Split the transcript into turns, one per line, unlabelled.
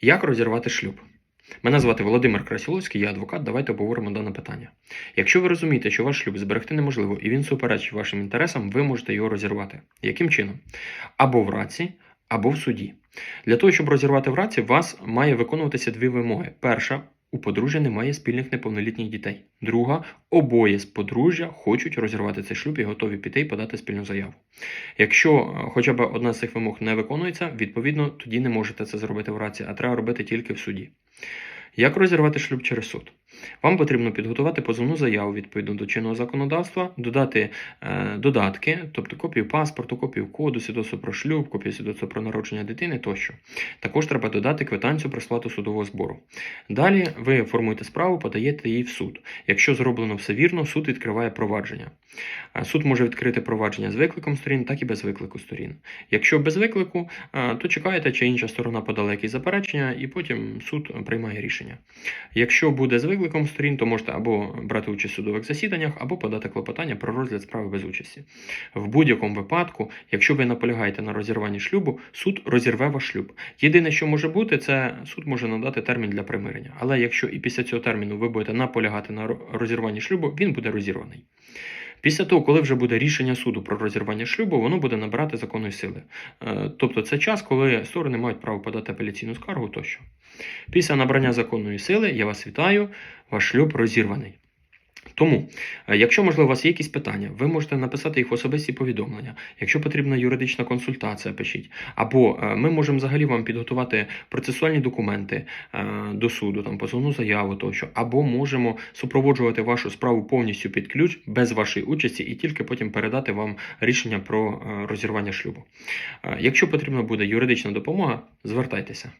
Як розірвати шлюб? Мене звати Володимир Красіловський, я адвокат. Давайте обговоримо дане питання. Якщо ви розумієте, що ваш шлюб зберегти неможливо і він суперечить вашим інтересам, ви можете його розірвати. Яким чином? Або в раці, або в суді. Для того, щоб розірвати в раці, у вас має виконуватися дві вимоги. Перша у подружжя немає спільних неповнолітніх дітей. Друга обоє з подружжя хочуть розірвати цей шлюб і готові піти і подати спільну заяву. Якщо е, хоча б одна з цих вимог не виконується, відповідно тоді не можете це зробити в раці, а треба робити тільки в суді. Як розірвати шлюб через суд? Вам потрібно підготувати позовну заяву відповідно до чинного законодавства, додати е, додатки, тобто копію паспорту, копію коду, свідоцтво про шлюб, копію свідоцтва про народження дитини тощо. Також треба додати квитанцію про сплату судового збору. Далі ви формуєте справу, подаєте її в суд. Якщо зроблено все вірно, суд відкриває провадження. Е, Суд може відкрити провадження з викликом сторін, так і без виклику сторін. Якщо без виклику, е, то чекаєте, чи інша сторона подала якісь заперечення, і потім суд приймає рішення. Якщо буде з викликом сторін, то можете або брати участь в судових засіданнях, або подати клопотання про розгляд справи без участі. В будь-якому випадку, якщо ви наполягаєте на розірванні шлюбу, суд розірве ваш шлюб. Єдине, що може бути, це суд може надати термін для примирення. Але якщо і після цього терміну ви будете наполягати на розірванні шлюбу, він буде розірваний. Після того, коли вже буде рішення суду про розірвання шлюбу, воно буде набирати законної сили. Е, Тобто це час, коли сторони мають право подати апеляційну скаргу тощо. Після набрання законної сили я вас вітаю, ваш шлюб розірваний. Тому, е, якщо можливо у вас є якісь питання, ви можете написати їх в особисті повідомлення. Якщо потрібна юридична консультація, пишіть. Або е, ми можемо взагалі вам підготувати процесуальні документи е, до суду, там позовну заяву тощо, або можемо супроводжувати вашу справу повністю під ключ без вашої участі і тільки потім передати вам рішення про розірвання шлюбу. Якщо потрібна буде юридична допомога, звертайтеся.